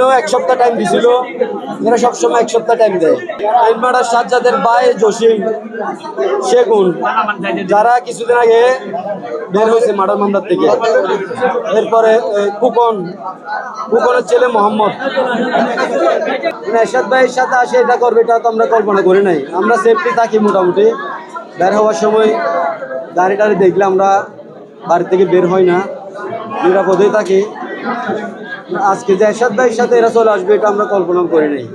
সামনেও এক সপ্তাহ টাইম দিছিল। এরা সবসময় এক সপ্তাহ টাইম দেয়। ইনভার্টার সাজ্জাদের ভাই জসিম সেগুন, যারা কিছুদিন আগে বের হয়েছে মার্ডার মামলার থেকে। এরপরে কুকন কুকনের ছেলে মোহাম্মদ। মানে এরশাদ ভাইয়ের সাথে আসে, এটা করবে, এটা তো আমরা কল্পনা করি নাই। আমরা সেফটি থাকি মোটামুটি। বের হওয়ার সময় গাড়ি টাড়ি দেখলে আমরা বাড়ি থেকে বের হই না। নিরাপদেই থাকি। আজকে যে এরশাদ ভাইয়ের সাথে এরা চলে আসবে এটা আমরা কল্পনা করি নাই।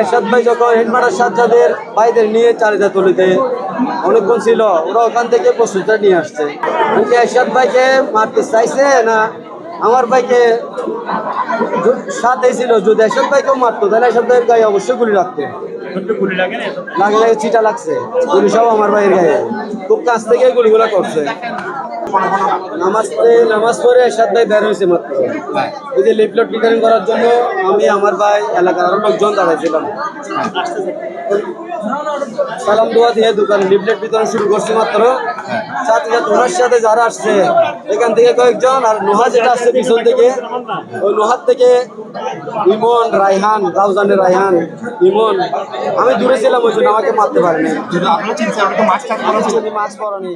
এরশাদ ভাই যখন হেডমার্টার সাজ্জাদের ভাইদের নিয়ে চারিদা তলিতে অনেকক্ষণ ছিল ওরা ওখান থেকে প্রস্তুতটা নিয়ে আসছে। এরশাদ ভাইকে মারতে চাইছে না আমার ভাইকে সাথে ছিল যদি এরশাদ ভাইকেও মারতো তাহলে এরশাদ ভাইয়ের গায়ে অবশ্যই গুলি রাখতো লাগে লাগে চিটা লাগছে। গুলি সব আমার ভাইয়ের গায়ে। খুব কাছ থেকে গুলিগুলো করছে। নামাজ নামাজ পড়ে এরশাদ ভাই বের হয়েছে মাত্র। ওই যে লিফলেট বিতরণ করার জন্য আমি আমার ভাই এলাকার আরও লোকজন দাঁড়াইছিলাম। সালাম দোয়া দিয়ে দোকানে লিফলেট বিতরণ শুরু করছি মাত্র। সাথে সাথে ওনার সাথে যারা আসছে এখান থেকে কয়েকজন আর লোহা যেটা আসছে পিছন থেকে ওই লোহার থেকে ইমন রায়হান রাউজানের রায়হান ইমন। আমি দূরে ছিলাম ওই জন্য আমাকে মারতে পারেনি। মাছ পরে মাছ পড়ানি